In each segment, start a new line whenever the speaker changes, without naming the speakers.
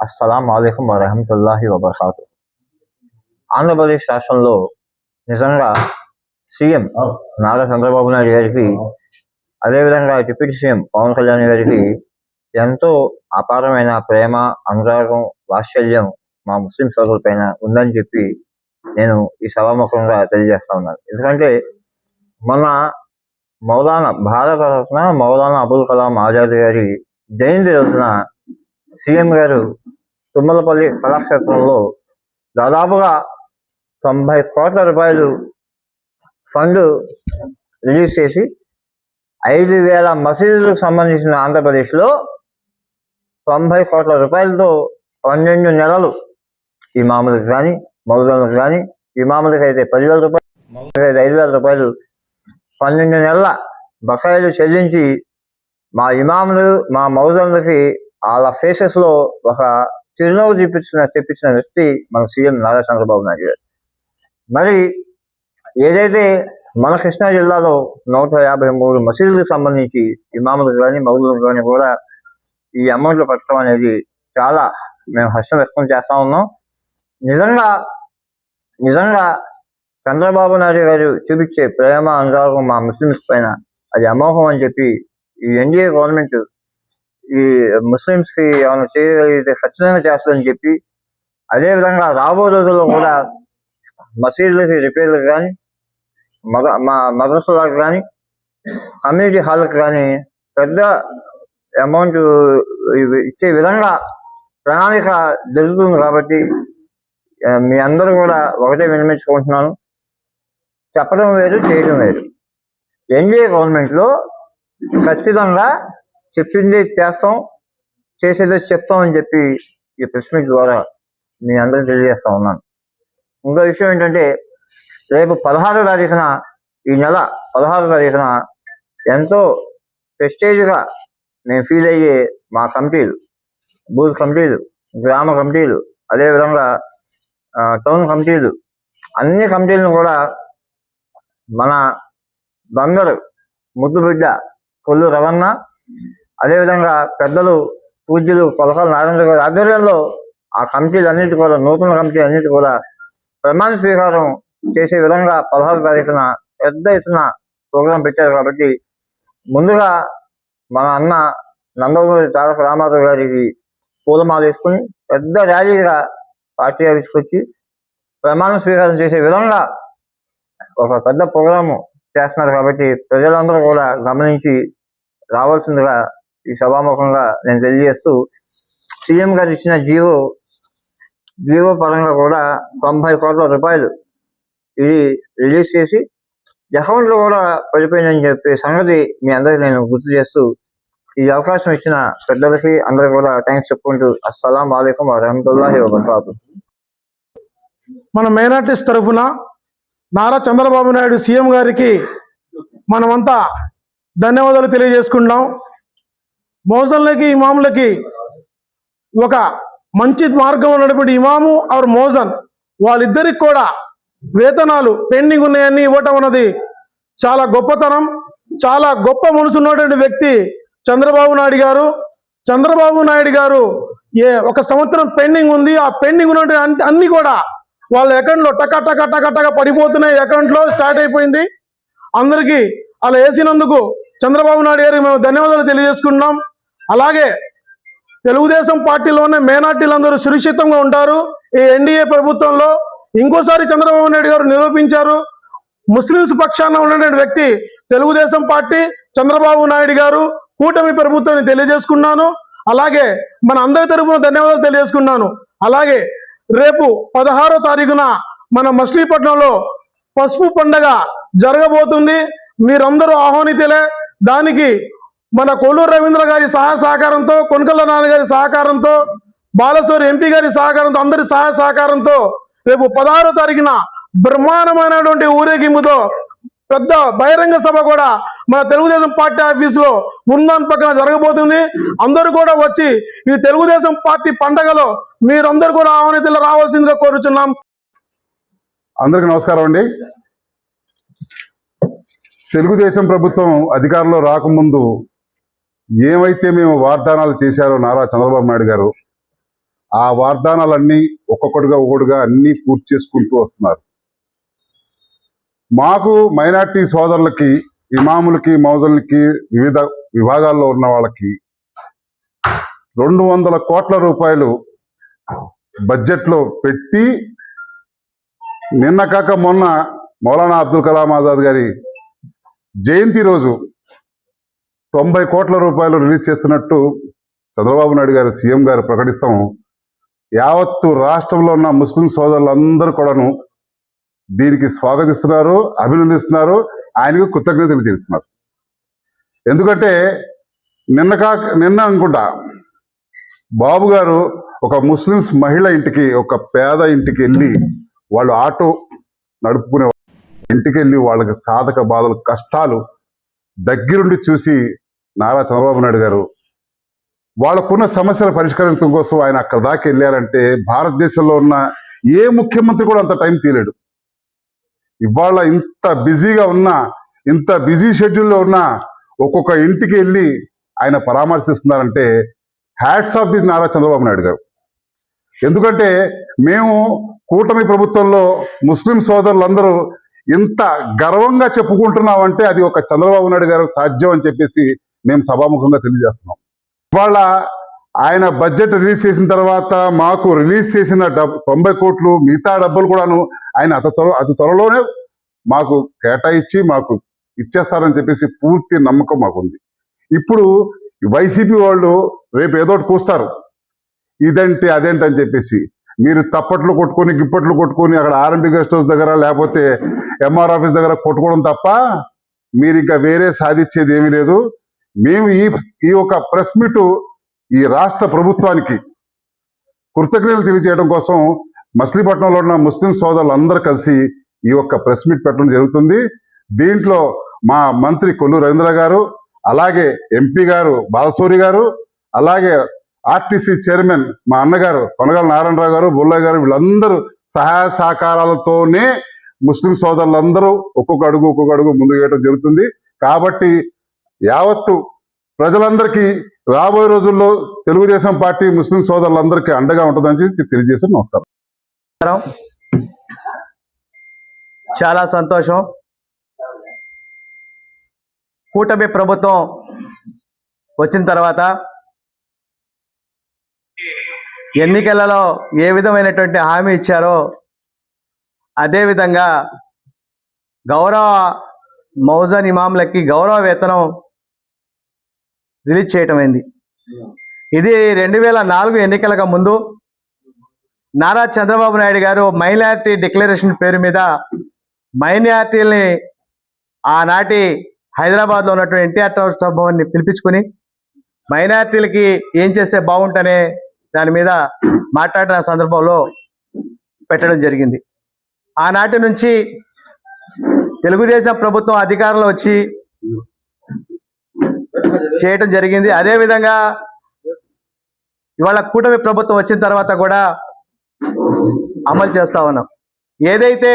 అస్సలం అయికం వరహమతుల్లాహి వబర్కాతు ఆంధ్రప్రదేశ్ రాష్ట్రంలో నిజంగా సీఎం నారా చంద్రబాబు నాయుడు గారికి అదేవిధంగా డిప్యూటీ సీఎం పవన్ కళ్యాణ్ గారికి ఎంతో అపారమైన ప్రేమ అనురాగం వాత్సల్యం మా ముస్లిం సోదరుల పైన ఉందని చెప్పి నేను ఈ సభాముఖంగా తెలియజేస్తా ఉన్నాను. ఎందుకంటే మన మౌలానా భారత రత్న మౌలానా అబుల్ కలాం ఆజాద్ గారి జయంతి రోజున సీఎం గారు తుమ్మలపల్లి కళాక్షేత్రంలో దాదాపుగా తొంభై కోట్ల రూపాయలు ఫండ్ రిలీజ్ చేసి ఐదు వేల మసీదులకు సంబంధించిన ఆంధ్రప్రదేశ్లో తొంభై కోట్ల రూపాయలతో పన్నెండు నెలలు ఈ ఇమాములకు కానీ మౌజులకు కానీ ఈ ఇమాములకు అయితే పదివేల రూపాయలు మౌజులకు అయితే ఐదు వేల రూపాయలు పన్నెండు నెలల బకాయిలు చెల్లించి మా ఇమాములు మా మౌజులకి వాళ్ళ ఫేసెస్లో ఒక చిరునవ్వు చూపించిన తెప్పించిన వ్యక్తి మన సీఎం నారా చంద్రబాబు నాయుడు గారు. మరి ఏదైతే మన కృష్ణా జిల్లాలో నూట యాభై మూడు మసీదులకు సంబంధించి ఇమాములకు కానీ మౌదులకు కానీ కూడా ఈ అమౌంట్లు పెట్టడం అనేది చాలా మేము హర్షం వ్యక్తం చేస్తా ఉన్నాం. నిజంగా నిజంగా చంద్రబాబు నాయుడు గారు చూపించే ప్రేమ అనురాగం మా ముస్లిమ్స్ పైన అది అమోఘం అని చెప్పి ఈ ఎన్డీఏ గవర్నమెంట్ ఈ ముస్లిమ్స్కి ఏమైనా చేయగలిగితే ఖచ్చితంగా చేస్తుందని చెప్పి అదే విధంగా రాబో రోజుల్లో కూడా మసీదులకి రిపేర్లకు కానీ మద మా మదర్సులకు కానీ కమ్యూనిటీ హాల్కి కానీ పెద్ద అమౌంట్ ఇచ్చే విధంగా ప్రణాళిక జరుగుతుంది కాబట్టి మీ అందరూ కూడా ఒకటే వినిపించుకుంటున్నాను చెప్పడం వేరు చేయడం వేరు. ఎన్డీఏ గవర్నమెంట్లో ఖచ్చితంగా చెప్పింది చేస్తాం చేసేది చెప్తాం అని చెప్పి ఈ ప్రెస్ ద్వారా మీ అందరికీ తెలియజేస్తా ఉన్నాను. ఇంకో విషయం ఏంటంటే రేపు పదహారో తారీఖున ఈ నెల పదహారో తారీఖున ఎంతో ప్రెస్టేజ్గా మేము ఫీల్ అయ్యే మా కమిటీలు బూత్ కమిటీలు గ్రామ కమిటీలు అదేవిధంగా టౌన్ కమిటీలు అన్ని కమిటీలను కూడా మన బందరు ముద్దు బిడ్డ కొల్లు రవణ అదేవిధంగా పెద్దలు పూజ్యులు కొలకల నారాయణ గారి ఆధ్వర్యంలో ఆ కమిటీలు అన్నిటి కూడా నూతన కమిటీ అన్నిటి కూడా ప్రమాణ స్వీకారం చేసే విధంగా పదహారు తారీఖున పెద్ద ఎత్తున ప్రోగ్రాం పెట్టారు కాబట్టి ముందుగా మన అన్న నందమూరి తారక రామారావు గారికి పూలమాల వేసుకుని పెద్ద ర్యాలీగా పార్టీ ఆఫీస్కి వచ్చి ప్రమాణ స్వీకారం చేసే విధంగా ఒక పెద్ద ప్రోగ్రాము చేస్తున్నారు కాబట్టి ప్రజలందరూ కూడా గమనించి రావాల్సిందిగా ఈ సభాముఖంగా నేను తెలియజేస్తూ సీఎం గారు ఇచ్చిన జియో జియో పరంగా కూడా తొంభై కోట్ల రూపాయలు ఇది రిలీజ్ చేసి అకౌంట్లో కూడా పడిపోయిందని చెప్పే సంగతి మీ అందరికి నేను గుర్తు చేస్తూ ఈ అవకాశం ఇచ్చిన పెద్దలకి అందరికి కూడా థ్యాంక్స్ చెప్పుకుంటూ అస్సలం వాలేకం వరహమతుల్లాహి వబర్కాతు.
మన మైనార్టీస్ తరఫున నారా చంద్రబాబు నాయుడు సీఎం గారికి మనమంతా ధన్యవాదాలు తెలియజేసుకుంటాం మోజన్లకి ఇమాములకి ఒక మంచి మార్గం నడిపే ఇమాము ఆర్ మోజన్ వాళ్ళిద్దరికి కూడా వేతనాలు పెండింగ్ ఉన్నాయని ఇవ్వటం అన్నది చాలా గొప్పతనం. చాలా గొప్ప మనసు ఉన్నటువంటి వ్యక్తి చంద్రబాబు నాయుడు గారు. చంద్రబాబు నాయుడు గారు ఏ ఒక సంవత్సరం పెండింగ్ ఉంది. ఆ పెండింగ్ ఉన్నటువంటి అన్ని- అన్ని కూడా వాళ్ళ అకౌంట్లో టక టక టక టక పడిపోతున్నాయి. అకౌంట్లో స్టార్ట్ అయిపోయింది. అందరికీ అలా వేసినందుకు చంద్రబాబు నాయుడు గారికి మేము ధన్యవాదాలు తెలియజేసుకుంటున్నాం. అలాగే తెలుగుదేశం పార్టీలోనే మేనార్టీలందరూ సురక్షితంగా ఉంటారు. ఈ ఎన్డీఏ ప్రభుత్వంలో ఇంకోసారి చంద్రబాబు నాయుడు గారు నిరూపించారు. ముస్లింస్ పక్షాన ఉన్నటువంటి వ్యక్తి తెలుగుదేశం పార్టీ చంద్రబాబు నాయుడు గారు కూటమి ప్రభుత్వాన్ని తెలియజేసుకున్నాను. అలాగే మన అందరి తరఫున ధన్యవాదాలు తెలియజేసుకున్నాను. అలాగే రేపు పదహారో తారీఖున మన మచిలీపట్నంలో పసుపు పండగ జరగబోతుంది. మీరందరూ ఆహ్వానితులే. దానికి మన కొల్లూరు రవీంద్ర గారి సహాయ సహకారంతో కొనకల్ల నాన్న గారి సహకారంతో బాలసూరి ఎంపీ గారి సహకారంతో అందరి సహాయ సహకారంతో రేపు పదహారో తారీఖున బ్రహ్మాండమైనటువంటి ఊరేగింపుతో పెద్ద బహిరంగ సభ కూడా మన తెలుగుదేశం పార్టీ ఆఫీసులో బృందాన్ పక్కన జరగబోతుంది. అందరూ కూడా వచ్చి ఈ తెలుగుదేశం పార్టీ పండగలో మీరందరూ కూడా ఆహ్వానితులు రావాల్సిందిగా కోరుచున్నాం.
అందరికి నమస్కారం అండి. తెలుగుదేశం ప్రభుత్వం అధికారంలో రాకముందు ఏమైతే మేము వాగ్దానాలు చేశారో నారా చంద్రబాబు నాయుడు గారు ఆ వాగ్దానాలన్నీ ఒక్కొక్కటిగా ఒక్కొక్కటిగా అన్నీ పూర్తి చేసుకుంటూ వస్తున్నారు. మాకు మైనార్టీ సోదరులకి ఇమాములకి మౌజులకి వివిధ విభాగాల్లో ఉన్న వాళ్ళకి రెండు వందల కోట్ల రూపాయలు బడ్జెట్లో పెట్టి నిన్న కాక మొన్న మౌలానా అబ్దుల్ కలాం ఆజాద్ గారి జయంతి రోజు తొంభై కోట్ల రూపాయలు రిలీజ్ చేస్తున్నట్టు చంద్రబాబు నాయుడు గారు సీఎం గారు ప్రకటిస్తాం యావత్తు రాష్ట్రంలో ఉన్న ముస్లిం సోదరులందరూ కూడాను దీనికి స్వాగతిస్తున్నారు అభినందిస్తున్నారు ఆయనకు కృతజ్ఞతలు తెలుస్తున్నారు ఎందుకంటే నిన్న కాక నిన్న అనుకుంటా బాబు గారు ఒక ముస్లిమ్స్ మహిళ ఇంటికి ఒక పేద ఇంటికి వెళ్ళి వాళ్ళు ఆటో నడుపుకునే ఇంటికి వెళ్ళి వాళ్ళకి సాధక బాధలు కష్టాలు దగ్గరుండి చూసి నారా చంద్రబాబు నాయుడు గారు వాళ్ళకున్న సమస్యల పరిష్కరించడం కోసం ఆయన అక్కడ దాకా వెళ్ళారంటే భారతదేశంలో ఉన్న ఏ ముఖ్యమంత్రి కూడా అంత టైం తీయలేడు. ఇవాళ ఇంత బిజీగా ఉన్నా ఇంత బిజీ షెడ్యూల్లో ఉన్న ఒక్కొక్క ఇంటికి వెళ్ళి ఆయన పరామర్శిస్తున్నారంటే hats off the Nara Chandrababu Naidu garu. ఎందుకంటే మేము కూటమి ప్రభుత్వంలో ముస్లిం సోదరులందరూ ఇంత గర్వంగా చెప్పుకుంటున్నామంటే అది ఒక చంద్రబాబు నాయుడు గారు సాధ్యం అని చెప్పేసి మేము సభాముఖంగా తెలియజేస్తున్నాం. ఇవాళ ఆయన బడ్జెట్ రిలీజ్ చేసిన తర్వాత మాకు రిలీజ్ చేసిన డబ్ తొంభై కోట్లు మిగతా డబ్బులు కూడాను ఆయన అతి త్వర అతి త్వరలోనే మాకు కేటాయించి మాకు ఇచ్చేస్తారని చెప్పేసి పూర్తి నమ్మకం మాకుంది. ఇప్పుడు వైసీపీ వాళ్ళు రేపు ఏదో ఒకటి కూస్తారు. ఇదంటే అదేంటి అని చెప్పేసి మీరు తప్పట్లు కొట్టుకొని గిప్పట్లు కొట్టుకొని అక్కడ ఆర్ఎంపీ గెస్ట్ హౌస్ దగ్గర లేకపోతే ఎంఆర్ ఆఫీస్ దగ్గర కొట్టుకోవడం తప్ప మీరు ఇంకా వేరే సాధించేది ఏమీ లేదు. మేము ఈ ఈ యొక్క ప్రెస్ మీట్ ఈ రాష్ట్ర ప్రభుత్వానికి కృతజ్ఞతలు తెలియజేయడం కోసం మచిలీపట్నంలో ఉన్న ముస్లిం సోదరులందరూ కలిసి ఈ యొక్క ప్రెస్ మీట్ పెట్టడం జరుగుతుంది. దీంట్లో మా మంత్రి కొల్లు రవీంద్ర గారు అలాగే ఎంపీ గారు బాలసూరి గారు అలాగే ఆర్టీసీ చైర్మన్ మా అన్నగారు కొనగల నారాయణరావు గారు బుల్లయ్య గారు వీళ్ళందరూ సహాయ సహకారాలతోనే ముస్లిం సోదరులందరూ ఒక్కొక్క అడుగు ఒక్కొక్క అడుగు ముందుకు వేయడం జరుగుతుంది. కాబట్టి యావత్తు ప్రజలందరికీ రాబోయే రోజుల్లో తెలుగుదేశం పార్టీ ముస్లిం సోదరులందరికీ అండగా ఉంటుందని చెప్పి తెలియజేసి నమస్కారం.
చాలా సంతోషం. కూటమి ప్రభుత్వం వచ్చిన తర్వాత ఎన్నికలలో ఏ విధమైనటువంటి హామీ ఇచ్చారో అదే విధంగా గౌరవ మౌజన్ ఇమాంలకి గౌరవ వేతనం రిలీజ్ చేయటం అయింది ఇది రెండు వేల నాలుగు ఎన్నికలకు ముందు నారా చంద్రబాబు నాయుడు గారు మైనార్టీ డిక్లరేషన్ పేరు మీద మైనార్టీల్ని ఆనాటి హైదరాబాద్లో ఉన్నటువంటి ఎన్టీఆర్ టవర్ సభని పిలిపించుకుని మైనార్టీలకి ఏం చేస్తే బాగుంటనే దాని మీద మాట్లాడిన సందర్భంలో పెట్టడం జరిగింది. ఆనాటి నుంచి తెలుగుదేశం ప్రభుత్వం అధికారంలో వచ్చి చేయటం జరిగింది. అదేవిధంగా ఇవాళ కూటమి ప్రభుత్వం వచ్చిన తర్వాత కూడా అమలు చేస్తా ఉన్నాం. ఏదైతే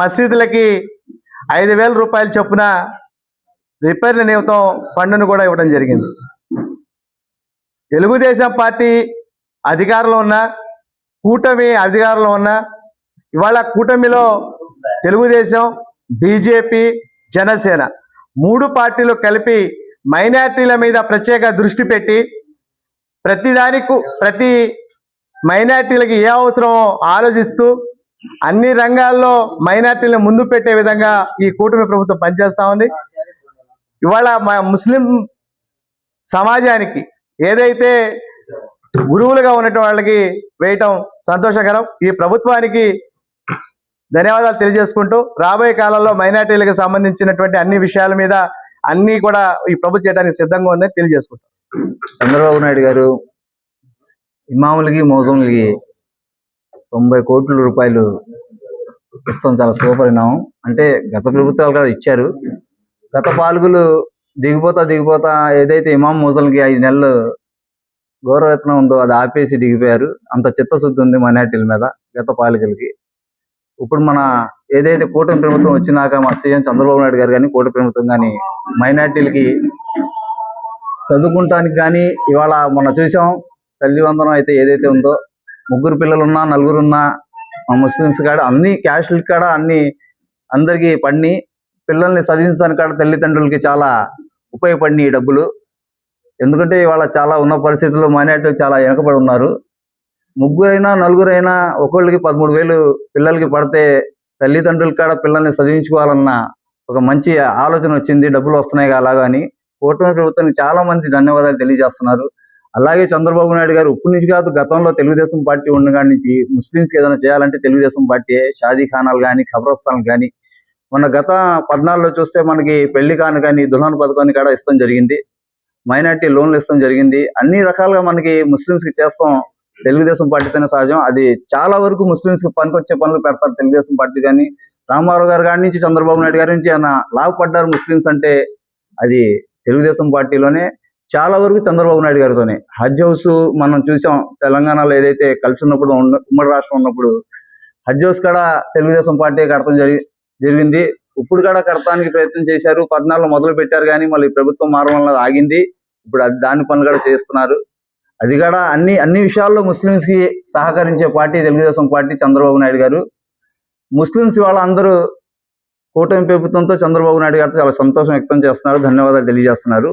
మసీదులకి ఐదు వేల రూపాయలు చొప్పున రిపేర్ల నిమిత్తం ఫండ్ను కూడా ఇవ్వడం జరిగింది. తెలుగుదేశం పార్టీ అధికారంలో ఉన్న కూటమి అధికారంలో ఉన్న ఇవాళ కూటమిలో తెలుగుదేశం బీజేపీ జనసేన మూడు పార్టీలు కలిపి మైనార్టీల మీద ప్రత్యేక దృష్టి పెట్టి ప్రతిదానికి ప్రతి మైనార్టీలకి ఏ అవసరమో ఆలోచిస్తూ అన్ని రంగాల్లో మైనార్టీలను ముందు పెట్టే విధంగా ఈ కూటమి ప్రభుత్వం పనిచేస్తూ ఉంది. ఇవాళ మా ముస్లిం సమాజానికి ఏదైతే గురువులుగా ఉన్నటువంటి వాళ్ళకి వేయటం సంతోషకరం. ఈ ప్రభుత్వానికి ధన్యవాదాలు తెలియజేసుకుంటూ రాబోయే కాలంలో మైనార్టీలకు సంబంధించినటువంటి అన్ని విషయాల మీద అన్ని కూడా ఈ ప్రభుత్వం చేయడానికి సిద్ధంగా ఉందని తెలియజేసుకుంటాం.
చంద్రబాబు నాయుడు గారు ఇమాములకి మోసములకి తొంభై కోట్ల రూపాయలు ఇస్తాం. చాలా శుభపరిణామం అంటే గత ప్రభుత్వాలు కూడా ఇచ్చారు. గత పాలకులు దిగిపోతా దిగిపోతా ఏదైతే ఇమాం మోసలకి ఐదు నెలలు గౌరవవేతనం ఉందో అది ఆపేసి దిగిపోయారు. అంత చిత్తశుద్ధి ఉంది మైనార్టీల మీద గత పాలకులకి. ఇప్పుడు మన ఏదైతే కూటమి ప్రభుత్వం వచ్చినాక మా సీఎం చంద్రబాబు నాయుడు గారు కానీ కూటమి ప్రభుత్వం కానీ మైనార్టీలకి చదువుకుంటానికి కానీ ఇవాళ మొన్న చూసాం తల్లివందనం అయితే ఏదైతే ఉందో ముగ్గురు పిల్లలున్నా నలుగురున్నా మా ముస్లిమ్స్ కాడ అన్ని క్యాస్టుల కాడ అన్ని అందరికీ పడిని పిల్లల్ని చదివించడానికి కాడ తల్లిదండ్రులకి చాలా ఉపయోగపడినాయి ఈ డబ్బులు. ఎందుకంటే ఇవాళ చాలా ఉన్న పరిస్థితుల్లో మైనార్టీలు చాలా వెనకబడి ఉన్నారు. ముగ్గురైనా నలుగురైనా ఒకళ్ళకి పదమూడు వేలు పిల్లలకి పడితే తల్లిదండ్రుల కాడ పిల్లల్ని చదివించుకోవాలన్న ఒక మంచి ఆలోచన వచ్చింది. డబ్బులు వస్తున్నాయి అలాగా అని కూటమి ప్రభుత్వానికి చాలా మంది ధన్యవాదాలు తెలియజేస్తున్నారు. అలాగే చంద్రబాబు నాయుడు గారు ఇప్పటి నుంచి కాదు గతంలో తెలుగుదేశం పార్టీ ఉండగాడి నుంచి ముస్లింస్కి ఏదైనా చేయాలంటే తెలుగుదేశం పార్టీ షాదీ ఖానాలు కానీ ఖబరస్థానాలు కానీ మన గత పద్నాలుగులో చూస్తే మనకి పెళ్ళి కాను కానీ దుల్హన్ పథకాన్ని కూడా ఇస్తాం జరిగింది. మైనార్టీ లోన్లు ఇస్తాం జరిగింది. అన్ని రకాలుగా మనకి ముస్లింస్కి చేస్తాం తెలుగుదేశం పార్టీతోనే సహజం. అది చాలా వరకు ముస్లింస్కి పనికొచ్చే పనులు పెడతారు తెలుగుదేశం పార్టీ కానీ రామారావు గారి గారి నుంచి చంద్రబాబు నాయుడు గారి నుంచి ఆయన లాభపడ్డారు ముస్లింస్ అంటే అది తెలుగుదేశం పార్టీలోనే చాలా వరకు చంద్రబాబు నాయుడు గారితోనే. హజ్ హౌస్ మనం చూసాం తెలంగాణలో ఏదైతే కలిసి ఉన్నప్పుడు ఉమ్మడి రాష్ట్రం ఉన్నప్పుడు హజ్ హౌస్ కూడా తెలుగుదేశం పార్టీ కడతాం జరిగి జరిగింది. ఇప్పుడు కూడా కడతానికి ప్రయత్నం చేశారు పద్నాలుగు మొదలు పెట్టారు కానీ మళ్ళీ ప్రభుత్వం మారడం వల్ల ఆగింది. ఇప్పుడు అది దాని పనులు కూడా చేస్తున్నారు. అది కూడా అన్ని అన్ని విషయాల్లో ముస్లిమ్స్కి సహకరించే party Telugudesam party Chandrababu Naidu garu. Muslims వాళ్ళందరూ కూటమి ప్రభుత్వంతో చంద్రబాబు నాయుడు గారితో చాలా సంతోషం వ్యక్తం చేస్తున్నారు ధన్యవాదాలు తెలియజేస్తున్నారు.